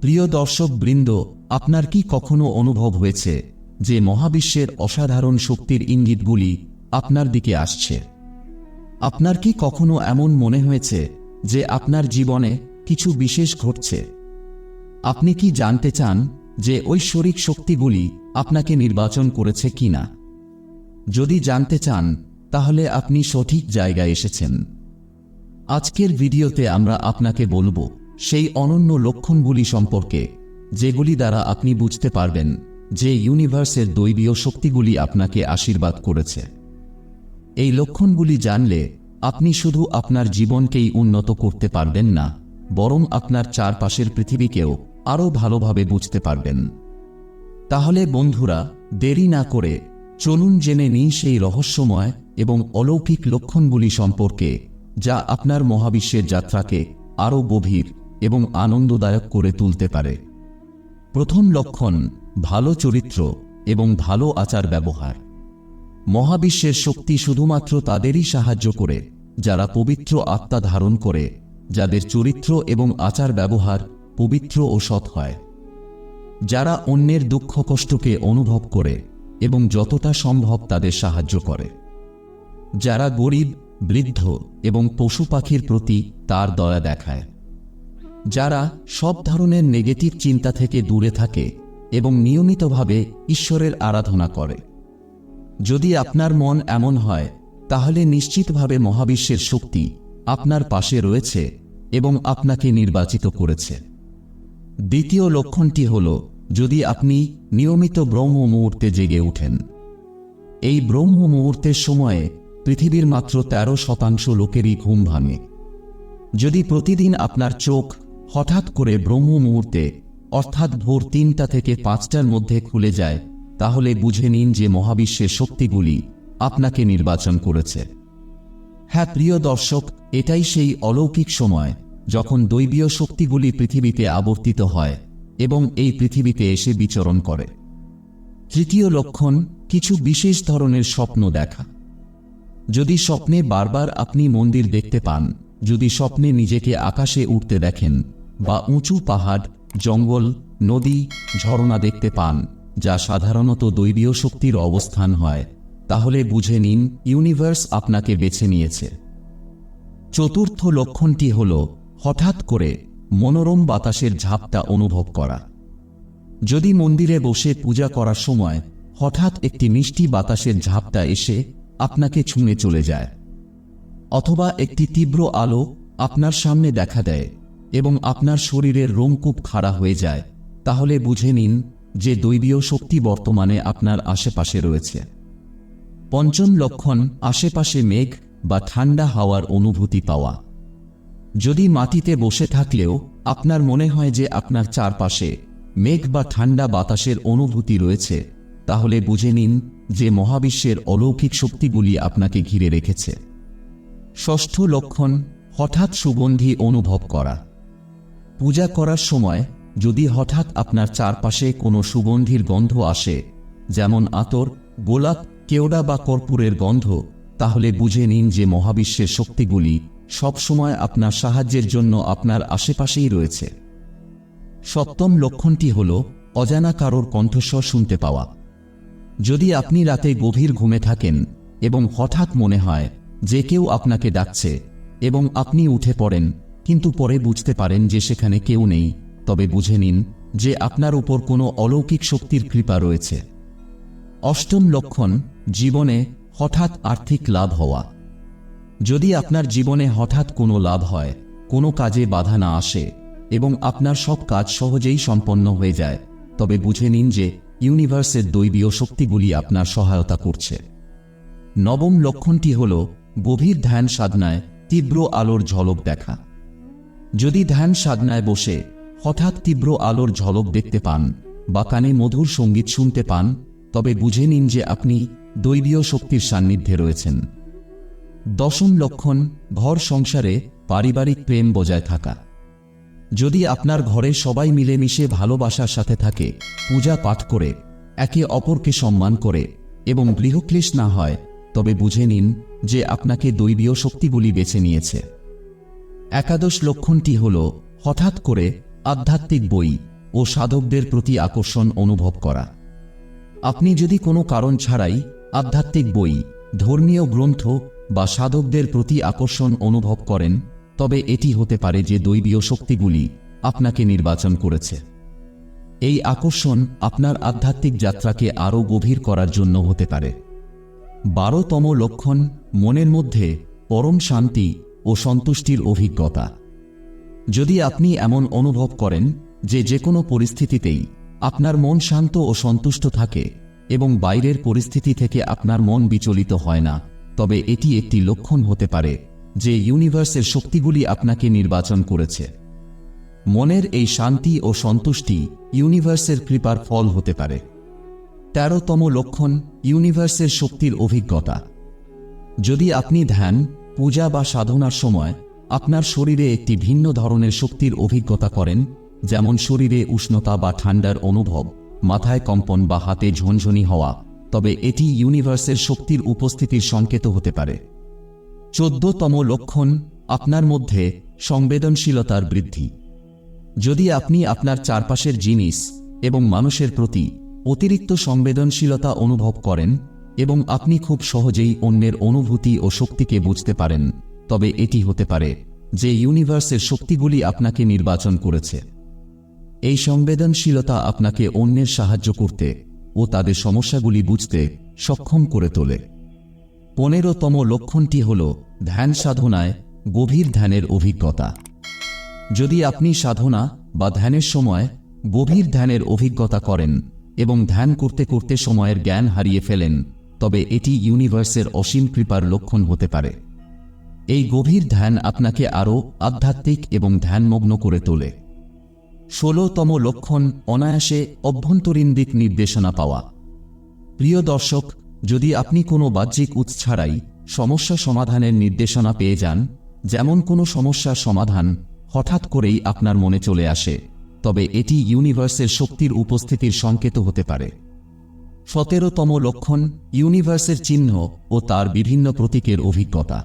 প্রিয় দর্শক বৃন্দ, আপনার কি কখনো অনুভব হয়েছে যে মহাবিশ্বের অসাধারণ শক্তির ইঙ্গিতগুলি আপনার দিকে আসছে? আপনার কি কখনো এমন মনে হয়েছে যে আপনার জীবনে কিছু বিশেষ ঘটছে? আপনি কি জানতে চান যে ঐশ্বরিক শক্তিগুলি আপনাকে নির্বাচন করেছে কিনা? যদি জানতে চান, তাহলে আপনি সঠিক জায়গায় এসেছেন। আজকের ভিডিওতে আমরা আপনাকে বলব সেই অনন্য লক্ষণগুলি সম্পর্কে, যেগুলি দ্বারা আপনি বুঝতে পারবেন যে ইউনিভার্সের দৈবীয় শক্তিগুলি আপনাকে আশীর্বাদ করেছে। এই লক্ষণগুলি জানলে আপনি শুধু আপনার জীবনকেই উন্নত করতে পারবেন না, বরং আপনার চারপাশের পৃথিবীকেও আরও ভালোভাবে বুঝতে পারবেন। তাহলে বন্ধুরা, দেরি না করে চলুন জেনে নিই সেই রহস্যময় এবং অলৌকিক লক্ষণগুলি সম্পর্কে, যা আপনার মহাবিশ্বের যাত্রাকে আরও গভীর এবং আনন্দদায়ক করে তুলতে পারে। প্রথম লক্ষণ, ভালো চরিত্র এবং ভালো আচার ব্যবহার। মহাবিশ্বের শক্তি শুধুমাত্র তাদেরই সাহায্য করে, যারা পবিত্র আত্মা ধারণ করে, যাদের চরিত্র এবং আচার ব্যবহার পবিত্র ও সৎ হয়। যারা অন্যের দুঃখ কষ্টকে অনুভব করে এবং যতটা সম্ভব তাদের সাহায্য করে। যারা গরিব, বৃদ্ধ এবং পশু পাখির প্রতি তার দয়া দেখায়। যারা সব ধরনের নেগেটিভ চিন্তা থেকে দূরে থাকে এবং নিয়মিতভাবে ঈশ্বরের আরাধনা করে। যদি আপনার মন এমন হয়, তাহলে নিশ্চিতভাবে মহাবিশ্বের শক্তি আপনার পাশে রয়েছে এবং আপনাকে নির্বাচিত করেছে। দ্বিতীয় লক্ষণটি হল, যদি আপনি নিয়মিত ব্রহ্ম মুহূর্তে জেগে ওঠেন। এই ব্রহ্ম মুহূর্তের সময়ে পৃথিবীর মাত্র ১৩ শতাংশ লোকেরই ঘুম ভাঙে। যদি প্রতিদিন আপনার চোখ হঠাৎ করে ব্রহ্ম মুহূর্তে অর্থাৎ ভোর তিনটা থেকে পাঁচটার মধ্যে খুলে যায়, তাহলে বুঝে নিন যে মহাবিশ্বের শক্তিগুলি আপনাকে নির্বাচন করেছে। হ্যাঁ প্রিয় দর্শক, এটাই সেই অলৌকিক সময় যখন দৈবীয় শক্তিগুলি পৃথিবীতে আবর্তিত হয় এবং এই পৃথিবীতে এসে বিচরণ করে। তৃতীয় লক্ষণ, কিছু বিশেষ ধরনের স্বপ্ন দেখা। যদি স্বপ্নে বারবার আপনি মন্দির দেখতে পান, যদি স্বপ্নে নিজেকে আকাশে উঠতে দেখেন বা উঁচু পাহাড়, জঙ্গল, নদী, ঝর্ণা দেখতে পান, যা সাধারণত দৈবীয় শক্তির অবস্থান হয়। তাহলে বুঝে নিন, ইউনিভার্স আপনাকে বেছে নিয়েছে। চতুর্থ লক্ষণটি হল, হঠাৎ করে মনোরম বাতাসের ঝাপটা অনুভব করা। যদি মন্দিরে বসে পূজা করার সময় হঠাৎ একটি মিষ্টি বাতাসের ঝাপটা এসে আপনাকে ছুঁয়ে চলে যায়, অথবা একটি তীব্র আলো আপনার সামনে দেখা দেয় এবং আপনার শরীরের রোমকূপ খাড়া হয়ে যায়, তাহলে বুঝে নিন যে দৈবীয় শক্তি বর্তমানে আপনার আশেপাশে রয়েছে। পঞ্চম লক্ষণ, আশেপাশে মেঘ বা ঠান্ডা হাওয়ার অনুভূতি পাওয়া। যদি মাটিতে বসে থাকলেও আপনার মনে হয় যে আপনার চারপাশে মেঘ বা ঠান্ডা বাতাসের অনুভূতি রয়েছে, তাহলে বুঝে নিন যে মহাবিশ্বের অলৌকিক শক্তিগুলি আপনাকে ঘিরে রেখেছে। ষষ্ঠ লক্ষণ, হঠাৎ সুগন্ধি অনুভব করা। পূজা করার সময় যদি হঠাৎ আপনার চারপাশে কোনো সুগন্ধির গন্ধ আসে, যেমন আতর, গোলাপ, কেওড়া বা কর্পূরের গন্ধ, তাহলে বুঝে নিন যে মহাবিশ্বের শক্তিগুলি সবসময় আপনার সাহায্যের জন্য আপনার আশেপাশেই রয়েছে। সপ্তম লক্ষণটি হল অজানা কারোর কণ্ঠস্বর শুনতে পাওয়া। যদি আপনি রাতে গভীর ঘুমে থাকেন এবং হঠাৎ মনে হয় যে কেউ আপনাকে ডাকছে এবং আপনি উঠে পড়েন কিন্তু পরে বুঝতে পারেন যে সেখানে কেউ নেই, তবে বুঝে নিন যে আপনার উপর কোনো অলৌকিক শক্তির কৃপা রয়েছে। অষ্টম লক্ষণ, জীবনে হঠাৎ আর্থিক লাভ হওয়া। যদি আপনার জীবনে হঠাৎ কোনো লাভ হয়, কোনো কাজে বাধা না আসে এবং আপনার সব কাজ সহজেই সম্পন্ন হয়ে যায়, তবে বুঝে নিন যে ইউনিভার্সের দৈবীয় শক্তিগুলি আপনার সহায়তা করছে। নবম লক্ষণটি হল গভীর ধ্যান সাধনায় তীব্র আলোর ঝলক দেখা। যদি ধ্যান সাধনায় বসে হঠাৎ তীব্র আলোর ঝলক দেখতে পান বা কানে মধুর সংগীত শুনতে পান, তবে বুঝে নিন যে আপনি দৈবীয় শক্তির সান্নিধ্যে রয়েছেন। দশম লক্ষণ, ঘর সংসারে পারিবারিক প্রেম বজায় থাকা। যদি আপনার ঘরে সবাই মিলেমিশে ভালোবাসার সাথে থাকে, পূজা পাঠ করে, একে অপরকে সম্মান করে এবং গৃহক্লেশ না হয়, তবে বুঝে নিন যে আপনাকে দৈবীয় শক্তিগুলি বেছে নিয়েছে। একাদশ লক্ষণটি হল, হঠাৎ করে আধ্যাত্মিক বই ও সাধকদের প্রতি আকর্ষণ অনুভব করা। আপনি যদি কোনো কারণ ছাড়াই আধ্যাত্মিক বই, ধর্মীয় গ্রন্থ বা সাধকদের প্রতি আকর্ষণ অনুভব করেন, তবে এটি হতে পারে যে দৈবীয় শক্তিগুলি আপনাকে নির্বাচন করেছে। এই আকর্ষণ আপনার আধ্যাত্মিক যাত্রাকে আরও গভীর করার জন্য হতে পারে। বারোতম লক্ষণ, মনের মধ্যে পরম শান্তি ও সন্তুষ্টির অভিজ্ঞতা। যদি আপনি এমন অনুভব করেন যে যে কোনো পরিস্থিতিতেই আপনার মন শান্ত ও সন্তুষ্ট থাকে এবং বাইরের পরিস্থিতি থেকে আপনার মন বিচলিত হয় না, তবে এটি একটি লক্ষণ হতে পারে যে ইউনিভার্সের শক্তিগুলি আপনাকে নির্বাচন করেছে। মনের এই শান্তি ও সন্তুষ্টি ইউনিভার্সের কৃপার ফল হতে পারে। তেরোতম লক্ষণ ইউনিভার্সের শক্তির অভিজ্ঞতা। যদি আপনি ধ্যান পূজা বা সাধনার সময় আপনার শরীরে একটি ভিন্ন ধরনের শক্তির অভিজ্ঞতা করেন, যেমন শরীরে উষ্ণতা বা ঠান্ডার অনুভব, মাথায় কম্পন বা হাতে ঝনঝনি হওয়া, তবে এটি ইউনিভার্সের শক্তির উপস্থিতির সংকেত হতে পারে। চোদ্দতম লক্ষণ, আপনার মধ্যে সংবেদনশীলতার বৃদ্ধি। যদি আপনি আপনার চারপাশের জিনিস এবং মানুষের প্রতি অতিরিক্ত সংবেদনশীলতা অনুভব করেন এবং আপনি খুব সহজেই অন্যের অনুভূতি ও শক্তিকে বুঝতে পারেন। তবে এটি হতে পারে যে ইউনিভার্সের শক্তিগুলি আপনাকে নির্বাচন করেছে। এই সংবেদনশীলতা আপনাকে অন্যের সাহায্য করতে ও তাদের সমস্যাগুলি বুঝতে সক্ষম করে তোলে। পনেরোতম লক্ষণটি হল ধ্যান সাধনায় গভীর ধ্যানের অভিজ্ঞতা। যদি আপনি সাধনা বা ধ্যানের সময় গভীর ধ্যানের অভিজ্ঞতা করেন এবং ধ্যান করতে করতে সময়ের জ্ঞান হারিয়ে ফেলেন তবে এটি ইউনিভার্সের অসীম কৃপার লক্ষণ হতে পারে। এই গভীর ধ্যান আপনাকে আরও আধ্যাত্মিক এবং ধ্যানমগ্ন করে তোলে। ষোলোতম লক্ষণ, অনায়াসে অভ্যন্তরীণ দিক নির্দেশনা পাওয়া। প্রিয় দর্শক, যদি আপনি কোনো বাহ্যিক উৎস ছাড়াই সমস্যা সমাধানের নির্দেশনা পেয়ে যান, যেমন কোনো সমস্যার সমাধান হঠাৎ করেই আপনার মনে চলে আসে, তবে এটি ইউনিভার্সের শক্তির উপস্থিতির সংকেত হতে পারে। সতেরোতম লক্ষণ, ইউনিভার্সের চিহ্ন ও তার বিভিন্ন প্রতীকের অভিজ্ঞতা।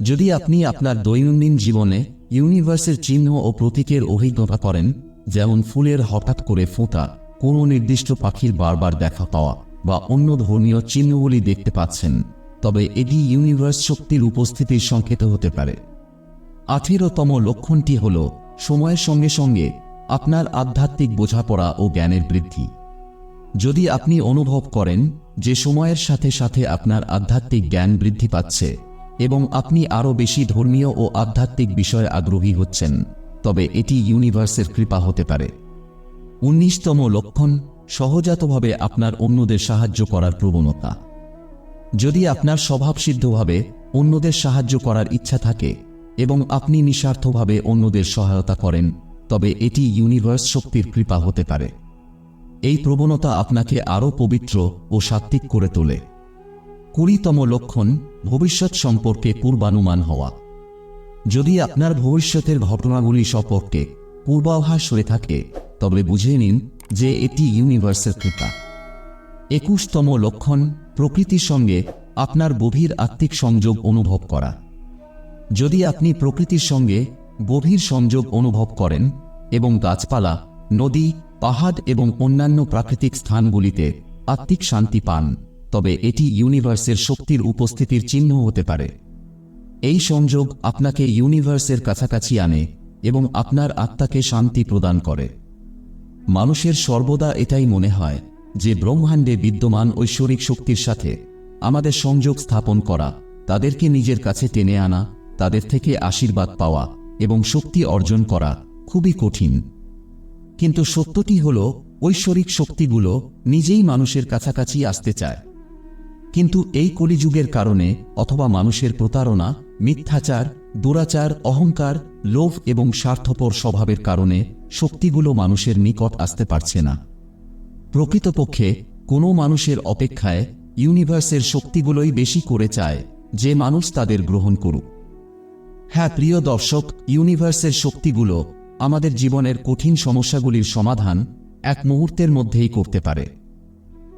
যদি আপনি আপনার দৈনন্দিন জীবনে ইউনিভার্সের চিহ্ন ও প্রতীকের অভিজ্ঞতা করেন, যেমন ফুলের হঠাৎ করে ফোঁটা, কোনো নির্দিষ্ট পাখির বারবার দেখা পাওয়া বা অন্য ধর্মীয় চিহ্নগুলি দেখতে পাচ্ছেন, তবে এটি ইউনিভার্স শক্তির উপস্থিতির সংকেত হতে পারে। আঠেরোতম লক্ষণটি হল, সময়ের সঙ্গে সঙ্গে আপনার আধ্যাত্মিক বোঝাপড়া ও জ্ঞানের বৃদ্ধি। যদি আপনি অনুভব করেন যে সময়ের সাথে সাথে আপনার আধ্যাত্মিক জ্ঞান বৃদ্ধি পাচ্ছে এবং আপনি আরও বেশি ধর্মীয় ও আধ্যাত্মিক বিষয়ে আগ্রহী হচ্ছেন, তবে এটি ইউনিভার্সের কৃপা হতে পারে। উনিশতম লক্ষণ, সহজাতভাবে আপনার অন্যদের সাহায্য করার প্রবণতা। যদি আপনার স্বভাবসিদ্ধভাবে অন্যদের সাহায্য করার ইচ্ছা থাকে এবং আপনি নিঃস্বার্থভাবে অন্যদের সহায়তা করেন, তবে এটি ইউনিভার্স শক্তির কৃপা হতে পারে। এই প্রবণতা আপনাকে আরও পবিত্র ও সাত্ত্বিক করে তোলে। কুড়িতম লক্ষণ, ভবিষ্যৎ সম্পর্কে পূর্বানুমান হওয়া। যদি আপনার ভবিষ্যতের ঘটনাগুলি সম্পর্কে পূর্বাভাস হয়ে থাকে, তবে বুঝে নিন যে এটি ইউনিভার্সের কৃপা। একুশতম লক্ষণ, প্রকৃতির সঙ্গে আপনার গভীর আত্মিক সংযোগ অনুভব করা। যদি আপনি প্রকৃতির সঙ্গে গভীর সংযোগ অনুভব করেন এবং গাছপালা, নদী পাহাড় এবং অন্যান্য প্রাকৃতিক স্থানগুলিতে আত্মিক শান্তি পান, তবে এটি ইউনিভার্সের শক্তির উপস্থিতির চিহ্ন হতে পারে। এই সংযোগ আপনাকে ইউনিভার্সের কাছাকাছি আনে এবং আপনার আত্মাকে শান্তি প্রদান করে। মানুষের সর্বদা এটাই মনে হয় যে ব্রহ্মাণ্ডে বিদ্যমান ঐশ্বরিক শক্তির সাথে আমাদের সংযোগ স্থাপন করা, তাদেরকে নিজের কাছে টেনে আনা, তাদের থেকে আশীর্বাদ পাওয়া এবং শক্তি অর্জন করা খুবই কঠিন। কিন্তু সত্যটি হল, ঐশ্বরিক শক্তিগুলো নিজেই মানুষের কাছাকাছি আসতে চায়। কিন্তু এই কলিযুগের কারণে অথবা মানুষের প্রতারণা, মিথ্যাচার, দুরাচার, অহংকার, লোভ এবং স্বার্থপর স্বভাবের কারণে শক্তিগুলো মানুষের নিকট আসতে পারছে না। প্রকৃতপক্ষে, কোনো মানুষের অপেক্ষায় ইউনিভার্সের শক্তিগুলোই বেশি করে চায় যে মানুষ তাদের গ্রহণ করুক। হ্যাঁ প্রিয় দর্শক, ইউনিভার্সের শক্তিগুলো আমাদের জীবনের কঠিন সমস্যাগুলির সমাধান এক মুহূর্তের মধ্যেই করতে পারে।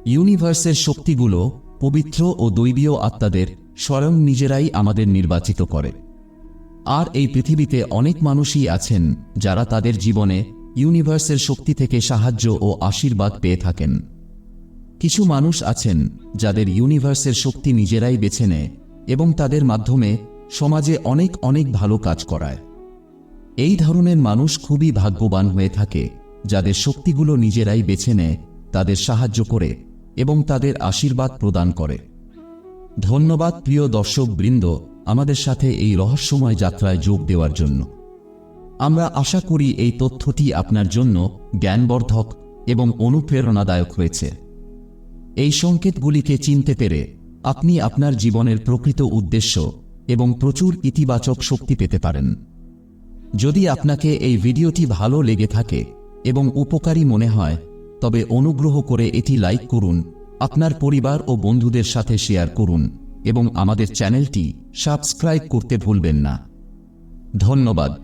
ইউনিভার্সের শক্তিগুলো পবিত্র ও দৈবীয় আত্মাদের স্বয়ং নিজেরাই আমাদের নির্বাচিত করে। আর এই পৃথিবীতে অনেক মানুষই আছেন যারা তাদের জীবনে ইউনিভার্সের শক্তি থেকে সাহায্য ও আশীর্বাদ পেয়ে থাকেন। কিছু মানুষ আছেন যাদের ইউনিভার্সের শক্তি নিজেরাই বেছে নেয় এবং তাদের মাধ্যমে সমাজে অনেক অনেক ভালো কাজ করায়। এই ধরনের মানুষ খুবই ভাগ্যবান হয়ে থাকে, যাদের শক্তিগুলো নিজেরাই বেছে নেয়, তাদের সাহায্য করে এবং তাদের আশীর্বাদ প্রদান করে। ধন্যবাদ, প্রিয় দর্শক বৃন্দ আমাদের সাথে এই রহস্যময় যাত্রায় যোগ দেওয়ার জন্য। আমরা আশা করি এই তথ্যটি আপনার জন্য জ্ঞানবর্ধক এবং অনুপ্রেরণাদায়ক হয়েছে। এই সংকেতগুলিকে চিনতে পেরে আপনি আপনার জীবনের প্রকৃত উদ্দেশ্য এবং প্রচুর ইতিবাচক শক্তি পেতে পারেন। যদি আপনাকে এই ভিডিওটি ভালো লেগে থাকে এবং উপকারী মনে হয়, তবে অনুগ্রহ করে এটি লাইক করুন, আপনার পরিবার ও বন্ধুদের সাথে শেয়ার করুন, এবং আমাদের চ্যানেলটি সাবস্ক্রাইব করতে ভুলবেন না। ধন্যবাদ।